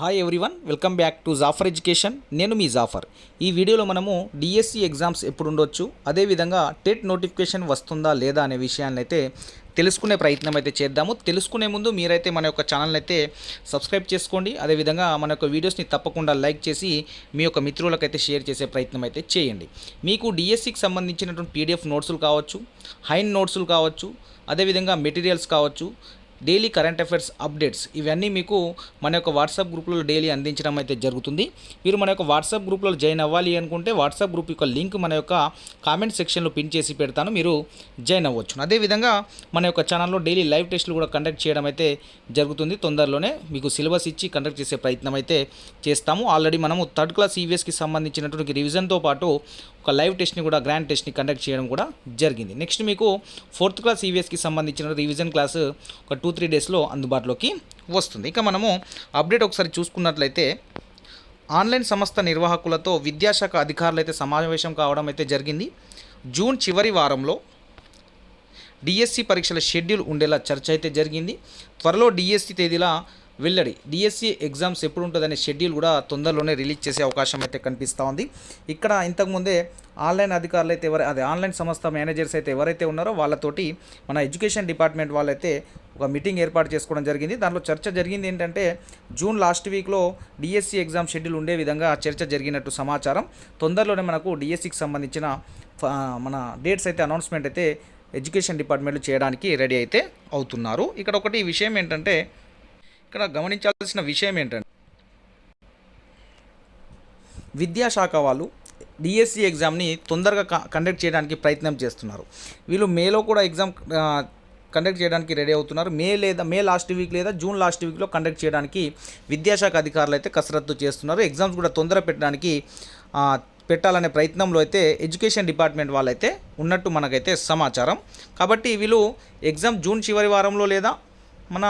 Hi everyone welcome back to Jafar Education నేను మీ జాఫర్ ఈ వీడియోలో మనము డిఎస్సి ఎగ్జామ్స్ ఎప్పుడు ఉండొచ్చు అదేవిధంగా టెట్ నోటిఫికేషన్ వస్తుందా లేదా అనే విషయాన్ని అయితే తెలుసుకునే ప్రయత్నం అయితే చేద్దాము. తెలుసుకునే ముందు మీరైతే మన యొక్క ఛానల్ అయితే సబ్స్క్రైబ్ చేసుకోండి. అదేవిధంగా మన యొక్క వీడియోస్ని తప్పకుండా లైక్ చేసి మీ యొక్క మిత్రులకైతే షేర్ చేసే ప్రయత్నం అయితే చేయండి. మీకు డిఎస్సికి సంబంధించినటువంటి పీడిఎఫ్ నోట్సులు కావచ్చు హైన్ నోట్సులు కావచ్చు అదేవిధంగా మెటీరియల్స్ కావచ్చు డైలీ కరెంట్ అఫైర్స్ అప్డేట్స్. ఇవన్నీ మీకు మన యొక్క వాట్సాప్ గ్రూప్లో డైలీ అందించడం అయితే జరుగుతుంది. మీరు మన యొక్క వాట్సాప్ గ్రూప్లో జాయిన్ అవ్వాలి అనుకుంటే వాట్సాప్ గ్రూప్ యొక్క లింక్ మన యొక్క కామెంట్ సెక్షన్లో పిన్ చేసి పెడతాను. మీరు జాయిన్ అవ్వచ్చు. అదేవిధంగా మన యొక్క ఛానల్లో డైలీ లైవ్ టెస్ట్లు కూడా కండక్ట్ చేయడం అయితే జరుగుతుంది. తొందరలోనే మీకు సిలబస్ ఇచ్చి కండక్ట్ చేసే ప్రయత్నం అయితే చేస్తాము. ఆల్రెడీ మనము థర్డ్ క్లాస్ ఈవీఎస్కి సంబంధించినటువంటి రివిజన్తో పాటు ఒక లైవ్ టెస్ట్ని కూడా గ్రాండ్ టెస్ట్ని కండక్ట్ చేయడం కూడా జరిగింది. నెక్స్ట్ మీకు ఫోర్త్ క్లాస్ ఈవీఎస్కి సంబంధించిన రివిజన్ క్లాస్ ఒక టూ త్రీ డేస్లో అందుబాటులోకి వస్తుంది. ఇక మనము అప్డేట్ ఒకసారి చూసుకున్నట్లయితే ఆన్లైన్ సంస్థ నిర్వాహకులతో విద్యాశాఖ అధికారులు అయితే సమావేశం కావడం అయితే జరిగింది. జూన్ చివరి వారంలో డిఎస్సి పరీక్షల షెడ్యూల్ ఉండేలా చర్చ అయితే జరిగింది. త్వరలో డిఎస్సి తేదీల వెల్లడి. డిఎస్సి ఎగ్జామ్స్ ఎప్పుడు ఉంటుందనే షెడ్యూల్ కూడా తొందరలోనే రిలీజ్ చేసే అవకాశం అయితే కనిపిస్తూ ఉంది. ఇక్కడ ఇంతకుముందే ఆన్లైన్ అధికారులు అయితే ఎవరు అదే ఆన్లైన్ సంస్థ మేనేజర్స్ అయితే ఎవరైతే ఉన్నారో వాళ్ళతోటి మన ఎడ్యుకేషన్ డిపార్ట్మెంట్ వాళ్ళైతే ఒక మీటింగ్ ఏర్పాటు చేసుకోవడం జరిగింది. దాంట్లో చర్చ జరిగింది ఏంటంటే జూన్ లాస్ట్ వీక్లో డిఎస్సి ఎగ్జామ్ షెడ్యూల్ ఉండే విధంగా చర్చ జరిగినట్టు సమాచారం. తొందరలోనే మనకు డిఎస్సికి సంబంధించిన ఫ- మన డేట్స్ అయితే అనౌన్స్మెంట్ అయితే ఎడ్యుకేషన్ డిపార్ట్మెంట్లు చేయడానికి రెడీ అయితే అవుతున్నారు. ఇక్కడ ఒకటి విషయం ఏంటంటే ఇక్కడ గమనించాల్సిన విషయం ఏంటంటే విద్యాశాఖ వాళ్ళు డిఎస్సి ఎగ్జామ్ని తొందరగా క- కండక్ట్ చేయడానికి ప్రయత్నం చేస్తున్నారు. వీళ్ళు మేలో కూడా ఎగ్జామ్ కండక్ట్ చేయడానికి రెడీ అవుతున్నారు. మే లేదా మే లాస్ట్ వీక్ లేదా జూన్ లాస్ట్ వీక్లో కండక్ట్ చేయడానికి విద్యాశాఖ అధికారులు అయితే కసరత్తు చేస్తున్నారు. ఎగ్జామ్స్ కూడా తొందర పెట్టడానికి పెట్టాలనే ప్రయత్నంలో అయితే ఎడ్యుకేషన్ డిపార్ట్మెంట్ వాళ్ళైతే ఉన్నట్టు మనకైతే సమాచారం. కాబట్టి వీళ్ళు ఎగ్జామ్ జూన్ చివరి వారంలో లేదా మన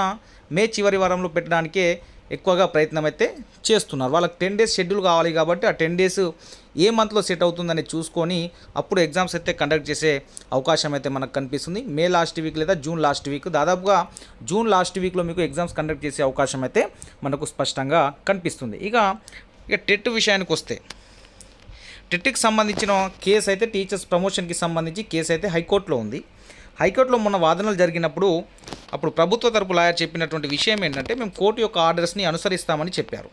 మే చివరి వారంలో పెట్టడానికే ఎక్కువగా ప్రయత్నం అయితే చేస్తున్నారు. వాళ్ళకి టెన్ డేస్ షెడ్యూల్ కావాలి కాబట్టి ఆ టెన్ డేస్ ఏ మంత్లో సెట్ అవుతుందని చూసుకొని అప్పుడు ఎగ్జామ్స్ అయితే కండక్ట్ చేసే అవకాశం అయితే మనకు కనిపిస్తుంది. మే లాస్ట్ వీక్ లేదా జూన్ లాస్ట్ వీక్ దాదాపుగా జూన్ లాస్ట్ వీక్లో మీకు ఎగ్జామ్స్ కండక్ట్ చేసే అవకాశం అయితే మనకు స్పష్టంగా కనిపిస్తుంది. ఇక ఇక టెట్ విషయానికి వస్తే టెట్కి సంబంధించిన కేసు అయితే టీచర్స్ ప్రమోషన్కి సంబంధించి కేసు అయితే హైకోర్టులో ఉంది. హైకోర్టులో మొన్న వాదనలు జరిగినప్పుడు అప్పుడు ప్రభుత్వ తరపు లాయర్ చెప్పినటువంటి విషయం ఏంటంటే మేము కోర్టు యొక్క ఆర్డర్స్ని అనుసరిస్తామని చెప్పారు.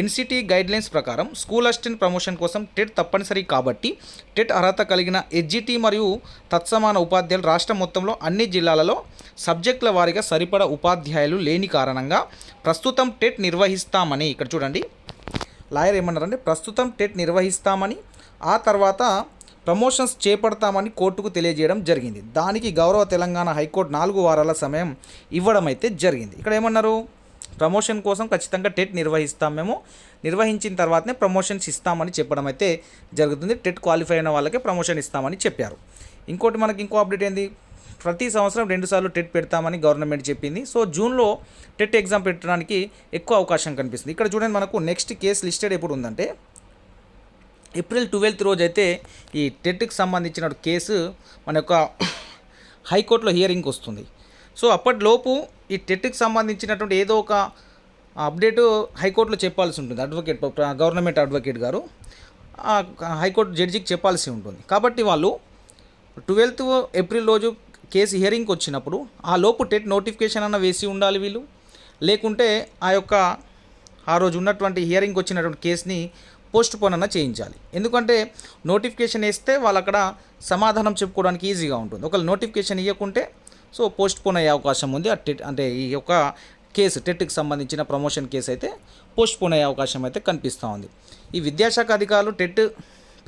ఎన్సిటీ గైడ్లైన్స్ ప్రకారం స్కూల్ అసిస్టెంట్ ప్రమోషన్ కోసం టెట్ తప్పనిసరి కాబట్టి టెట్ అర్హత కలిగిన ఎడ్జిటి మరియు తత్సమాన ఉపాధ్యాయులు రాష్ట్రం మొత్తంలో అన్ని జిల్లాలలో సబ్జెక్టుల వారీగా సరిపడ ఉపాధ్యాయులు లేని కారణంగా ప్రస్తుతం టెట్ నిర్వహిస్తామని ఇక్కడ చూడండి. లాయర్ ఏమన్నారంటే ప్రస్తుతం టెట్ నిర్వహిస్తామని ఆ తర్వాత ప్రమోషన్స్ చేపడతామని కోర్టుకు తెలియజేయడం జరిగింది. దానికి గౌరవ తెలంగాణ హైకోర్టు నాలుగు వారాల సమయం ఇవ్వడం అయితే జరిగింది. ఇక్కడ ఏమన్నారు? ప్రమోషన్ కోసం ఖచ్చితంగా టెట్ నిర్వహిస్తాం మేము. నిర్వహించిన తర్వాతనే ప్రమోషన్స్ ఇస్తామని చెప్పడం అయితే జరుగుతుంది. టెట్ క్వాలిఫై అయిన వాళ్ళకే ప్రమోషన్ ఇస్తామని చెప్పారు. ఇంకోటి మనకి ఇంకో అప్డేట్ ఏంది? ప్రతి సంవత్సరం రెండుసార్లు టెట్ పెడతామని గవర్నమెంట్ చెప్పింది. సో జూన్లో టెట్ ఎగ్జామ్ పెట్టడానికి ఎక్కువ అవకాశం కనిపిస్తుంది. ఇక్కడ చూడండి మనకు నెక్స్ట్ కేసు లిస్టెడ్ ఎప్పుడు ఉందంటే ఏప్రిల్ ట్వెల్త్ రోజు అయితే ఈ టెట్కి సంబంధించిన కేసు మన యొక్క హైకోర్టులో హియరింగ్ వస్తుంది. సో అప్పటిలోపు ఈ టెట్కి సంబంధించినటువంటి ఏదో ఒక అప్డేటు హైకోర్టులో చెప్పాల్సి ఉంటుంది. అడ్వకేట్ గవర్నమెంట్ అడ్వకేట్ గారు. హైకోర్టు జడ్జికి చెప్పాల్సి ఉంటుంది. కాబట్టి వాళ్ళు ట్వెల్త్ ఏప్రిల్ రోజు కేసు హియరింగ్కి వచ్చినప్పుడు ఆ లోపు టెట్ నోటిఫికేషన్ అన్న వేసి ఉండాలి వీళ్ళు. లేకుంటే ఆ యొక్క ఆ రోజు ఉన్నటువంటి హియరింగ్కి వచ్చినటువంటి కేసుని పోస్ట్ పోన్ అన్న చేయించాలి. ఎందుకంటే నోటిఫికేషన్ వేస్తే వాళ్ళు అక్కడ సమాధానం చెప్పుకోవడానికి ఈజీగా ఉంటుంది. ఒకవేళ నోటిఫికేషన్ ఇవ్వకుంటే సో పోస్ట్ పోన్ అయ్యే అవకాశం ఉంది. ఆ టెట్ అంటే ఈ యొక్క కేసు టెట్కి సంబంధించిన ప్రమోషన్ కేసు అయితే పోస్ట్ పోన్ అయ్యే అవకాశం అయితే కనిపిస్తూ ఉంది. ఈ విద్యాశాఖ అధికారులు టెట్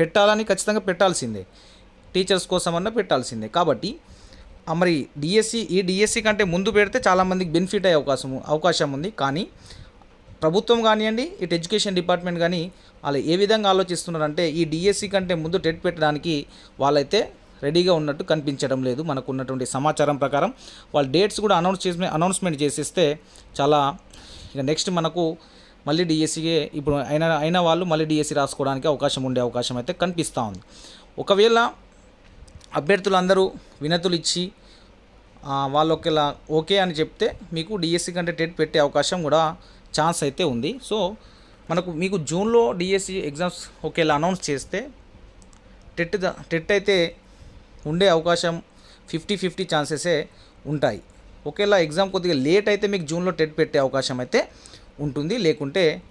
పెట్టాలని ఖచ్చితంగా పెట్టాల్సిందే. టీచర్స్ కోసం అన్న పెట్టాల్సిందే. కాబట్టి మరి డిఎస్సి ఈ డిఎస్సి కంటే ముందు పెడితే చాలామందికి బెనిఫిట్ అయ్యే అవకాశం అవకాశం ఉంది. కానీ ప్రభుత్వం కానివ్వండి ఇటు ఎడ్యుకేషన్ డిపార్ట్మెంట్ కానీ వాళ్ళు ఏ విధంగా ఆలోచిస్తున్నారంటే ఈ డిఎస్సి కంటే ముందు టెట్ పెట్టడానికి వాళ్ళైతే రెడీగా ఉన్నట్టు కనిపించడం లేదు. మనకు ఉన్నటువంటి సమాచారం ప్రకారం వాళ్ళ డేట్స్ కూడా అనౌన్స్ చేసి అనౌన్స్మెంట్ చేసేస్తే చాలా ఇక నెక్స్ట్ మనకు మళ్ళీ డిఎస్సికే ఇప్పుడు అయిన అయిన వాళ్ళు మళ్ళీ డిఎస్సి రాసుకోవడానికి అవకాశం ఉండే అవకాశం అయితే కనిపిస్తూ ఉంది. ఒకవేళ అభ్యర్థులందరూ వినతులు ఇచ్చి వాళ్ళు ఒకవేళ ఓకే అని చెప్తే మీకు డిఎస్సీ కంటే టెట్ పెట్టే అవకాశం కూడా ఛాన్స్ అయితే ఉంది. సో మనకు మీకు జూన్లో డిఎస్సి ఎగ్జామ్స్ ఒకేలా అనౌన్స్ చేస్తే టెట్ ద- టెట్ అయితే ఉండే అవకాశం ఫిఫ్టీ ఫిఫ్టీ ఛాన్సెసే ఉంటాయి. ఒకేలా ఎగ్జామ్ కొద్దిగా లేట్ అయితే మీకు జూన్లో టెట్ పెట్టే అవకాశం అయితే ఉంటుంది. లేకుంటే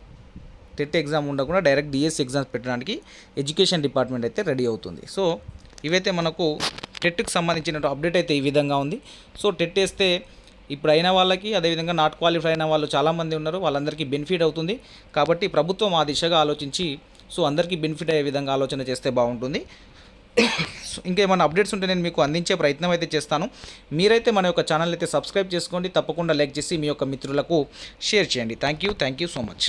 టెట్ ఎగ్జామ్ ఉండకుండా డైరెక్ట్ డిఎస్సి ఎగ్జామ్స్ పెట్టడానికి ఎడ్యుకేషన్ డిపార్ట్మెంట్ అయితే రెడీ అవుతుంది. సో ఇవైతే మనకు టెట్కి సంబంధించిన అప్డేట్ అయితే ఈ విధంగా ఉంది. సో టెట్ వేస్తే ఇప్పుడు అయిన వాళ్ళకి అదేవిధంగా నాట్ క్వాలిఫై అయిన వాళ్ళు చాలామంది ఉన్నారు వాళ్ళందరికీ బెనిఫిట్ అవుతుంది. కాబట్టి ప్రభుత్వం ఆ దిశగా ఆలోచించి సో అందరికీ బెనిఫిట్ అయ్యే విధంగా ఆలోచన చేస్తే బాగుంటుంది. సో ఇంకేమైనా అప్డేట్స్ ఉంటే నేను మీకు అందించే ప్రయత్నం అయితే చేస్తాను. మీరైతే మన యొక్క ఛానల్ అయితే సబ్స్క్రైబ్ చేసుకోండి. తప్పకుండా లైక్ చేసి మీ యొక్క మిత్రులకు షేర్ చేయండి. Thank you thank you so much